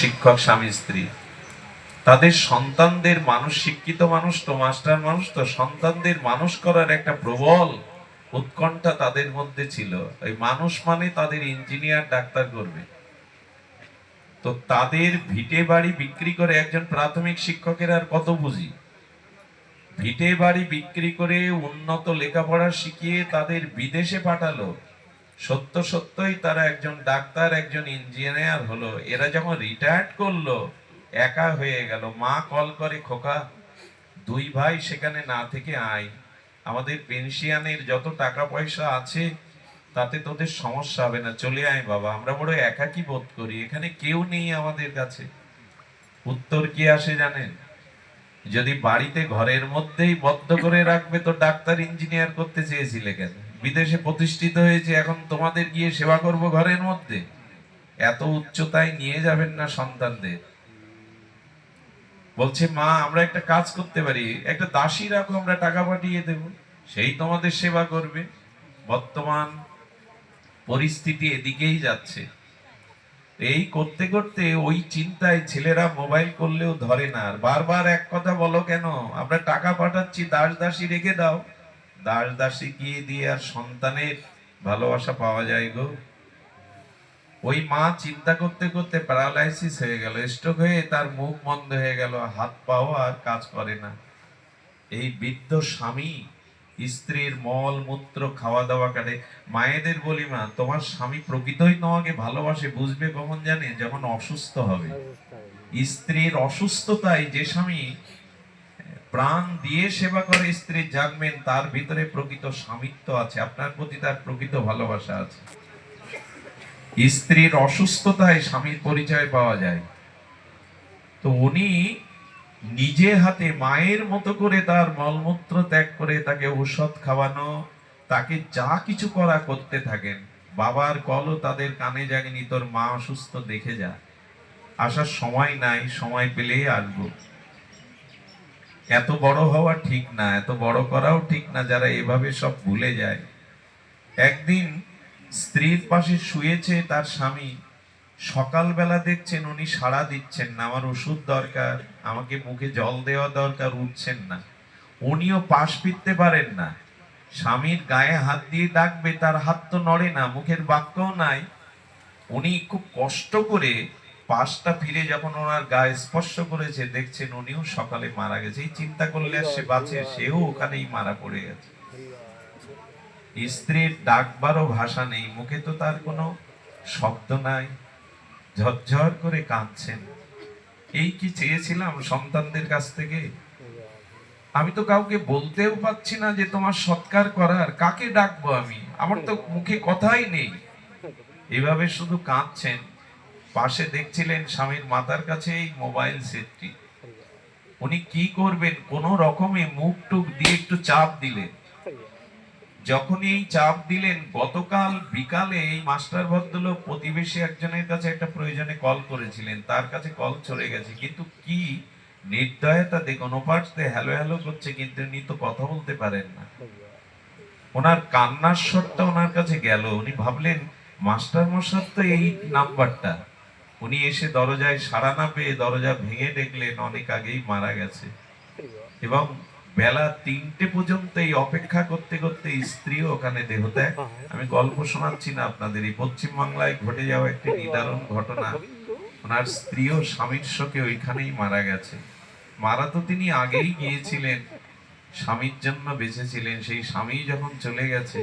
শিক্ষক, স্বামী, স্ত্রী। তাদের সন্তানদের মানুষ শিক্ষিত মানুষ তো, মাস্টার মানুষ তো, সন্তানদের মানুষ করার একটা প্রবল উৎকণ্ঠা তাদের মধ্যে ছিল। ওই মানুষ মানে তাদের ইঞ্জিনিয়ার, ডাক্তার করবে তো তাদের ভিটে বাড়ি বিক্রি করে একজন প্রাথমিক শিক্ষকের আর কত বুঝি ভিটে বাড়ি বিক্রি করে উন্নত লেখাপড়া শিখিয়ে তাদের বিদেশে পাঠালো। সত্য সত্যই তারা একজন ডাক্তার, একজন ইঞ্জিনিয়ার হলো। এরা যখন রিটায়ার্ড করল, একা হয়ে গেল। মা কল করে, খোকা, দুই ভাই সেখানে না থেকে আয়। আমাদের পেনশিয়ানের যত টাকা পয়সা আছে, তাতে তোদের সমস্যা হবে না। চলে আয় বাবা। আমরা বড় একাকী বোধ করি। এখানে কেউ নেই আমাদের কাছে। উত্তর কি আসে জানেন? যদি বাড়িতে ঘরের মধ্যেই বদ্ধ করে রাখবে, তো ডাক্তার ইঞ্জিনিয়ার করতে চেয়েছিলে কেন? বিদেশে প্রতিষ্ঠিত হয়েছে, এখন তোমাদের গিয়ে সেবা করব ঘরের মধ্যে? এত উচ্চতায় নিয়ে যাবেন না সন্তানদের। বলছে, মা, আমরা একটা কাজ করতে পারি, একটা দাসী রাখো, আমরা টাকা পাঠিয়ে দেব। সেই তোমাদের সেবা করবে। বর্তমান পরিস্থিতি এদিকেই যাচ্ছে। এই করতে করতে ওই চিন্তায় ছেলেরা মোবাইল করলেও ধরে না। আর বারবার এক কথা বলো কেন? আমরা টাকা পাঠাচ্ছি, দাস দাসী রেখে দাও। দাস দাসী গিয়ে দিয়ে আর সন্তানের ভালোবাসা পাওয়া যায় গো? ওই মা চিন্তা করতে করতে প্যারালাইসিস হয়ে গেল স্ট্রোক হয়ে তার মুখ বন্ধ হয়ে গেল হাত পাও আর কাজ করে না। এই বৃদ্ধ স্বামী স্ত্রীর মল মূত্র খাওয়া দাওয়া কাটে মায়েদের বলি মা তোমার স্বামী প্রকৃতই তোমাকে ভালোবাসে বুঝবে কখন জানে? যখন অসুস্থ হবে। স্ত্রীর অসুস্থতায় যে স্বামী প্রাণ দিয়ে সেবা করে স্ত্রী জানবেন তার ভিতরে প্রকৃত স্বামিত্ব আছে। আপনার প্রতি তার প্রকৃত ভালোবাসা আছে। স্ত্রীর অসুস্থতায় স্বামীর পরিচয় পাওয়া যায়। তো উনি নিজে হাতে মায়ের মতো করে তার মলমূত্র ত্যাগ করে তাকে ঔষধ খাওয়ানো, তাকে যা কিছু করা করতে থাকেন। বাবার কলও তাদের কানে জাগেনি, তোর মা অসুস্থ, দেখে যা। আসার সময় নাই, সময় পেলেই আসব। এত বড় হওয়া ঠিক না, এত বড় করাও ঠিক না, যারা এভাবে সব ভুলে যায়। একদিন স্ত্রীর পাশে শুয়েছে তার স্বামী, সকালবেলা দেখছেন উনি সাড়া দিচ্ছেন না, আমার ওষুধ দরকার, আমাকে মুখে জল দেওয়া দরকার, উঠছেন না। উনিও পাশ ফিরতে পারেন না। স্বামীর গায়ে হাত দিয়ে ডাকবে, তার হাত তো নড়ে না, মুখের বাক্যও নাই। উনি খুব কষ্ট করে পাশটা ফিরে যখন ওনার গায়ে স্পর্শ করেছে, দেখছেন উনিও সকালে মারা গেছে। এই চিন্তা করলে সে বাঁচে, সেও ওখানেই মারা পড়ে গেছে। স্ত্রীর ডাকবারও ভাষা নেই, মুখে তো তার কোনো শব্দ নাই। ঝরঝর করে কাঁদছেন। এই কি চেয়েছিলাম সন্তানদের কাছ থেকে? আমি তো কাউকে বলতেও পাচ্ছি না যে তোমার সৎকার করার, কাকে ডাকবো আমি? আমার তো মুখে কথাই নেই। এভাবে শুধু কাঁদছেন। পাশে দেখছিলেন স্বামীর মাথার কাছে এই মোবাইল সেটটি। উনি কি করবেন? কোন রকমে মুখ টুক দিয়ে একটু চাপ দিলেন। যখন এই চাপ দিলেন, গতকাল বিকালে এই মাস্টার ভদ্রলোক প্রতিবেশী একজনের কাছে একটা প্রয়োজনে কল করেছিলেন। তার কাছে কল চলে গেছে। কিন্তু কি নির্দয়তা দেখুন ওপাশে হ্যালো হ্যালো করছে, কিন্তু উনি তো কথা বলতে পারেন না। ওনার কান্নার স্বরটা ওনার কাছে গেল। উনি ভাবলেন মাস্টার মশার তো এই নাম্বারটা। উনি এসে দরজায় সাড়া না পেয়ে দরজা ভেঙে দেখলেন অনেক আগেই মারা গেছে। এবং বেলা তিনটে পর্যন্ত এই অপেক্ষা করতে করতে স্ত্রী ওখানে দেহত্যাগ আমি গল্প শোনাচ্ছি না আপনাদের। এই পশ্চিম বাংলায় ঘটে যাওয়া একটি নিদারুণ ঘটনা। ওনার স্ত্রীও স্বামীর শোকে ওইখানেই মারা গেছে। মারা তো তিনি আগেই গিয়েছিলেন। স্বামীর জন্য বেঁচেছিলেন। সেই স্বামী যখন চলে গেছে,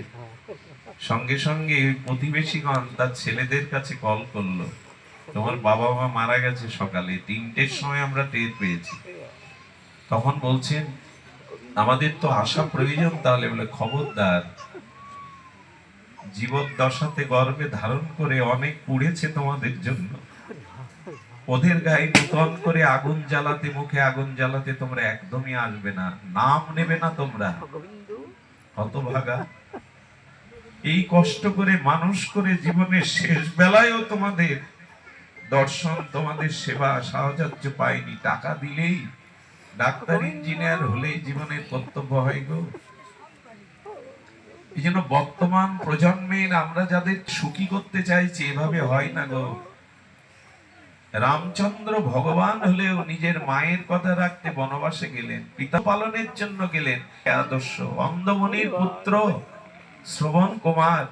সঙ্গে সঙ্গে প্রতিবেশীগণ তার ছেলেদের কাছে কল করল। তোমার বাবা মা মারা গেছে সকালে, তিনটের সময় আমরা টের পেয়েছি। তখন বলছেন, আমাদের তো আসা প্রয়োজন তাহলে বলে, খবরদার, জীবদ্দশাতে গর্ভে ধারণ করে অনেক পুড়েছে তোমাদের জন্য। ওদের গায়ে নূতন করে আগুন জ্বালাতে, মুখে আগুন জ্বালাতে তোমরা একদমই আসবে না, নাম নেবে না তোমরা। হতভাগা। এই কষ্ট করে, মানুষ করে জীবনের শেষ বেলায়ও তোমাদের দর্শন তোমাদের সেবা সাহায্য পাইনি। টাকা দিলেই ডাক্তার, ইঞ্জিনিয়ার হলেই জীবনের কর্তব্য হয় গো। এই জন্য বর্তমান প্রজন্মের আমরা যাদের সুখী করতে চাইছি, এভাবে হয় না গো। রামচন্দ্র ভগবান হলেও নিজের মায়ের কথা রাখতে বনবাসে গেলেন, পিতা পালনের জন্য গেলেন। আদর্শ। অন্ধমণির পুত্র শ্রবণ কুমার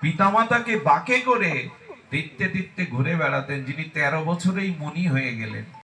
পিতামাতাকে বাকে করে দিতে দিতে ঘুরে বেড়াতেন যিনি ১৩ বছরেই মনি হয়ে গেলেন।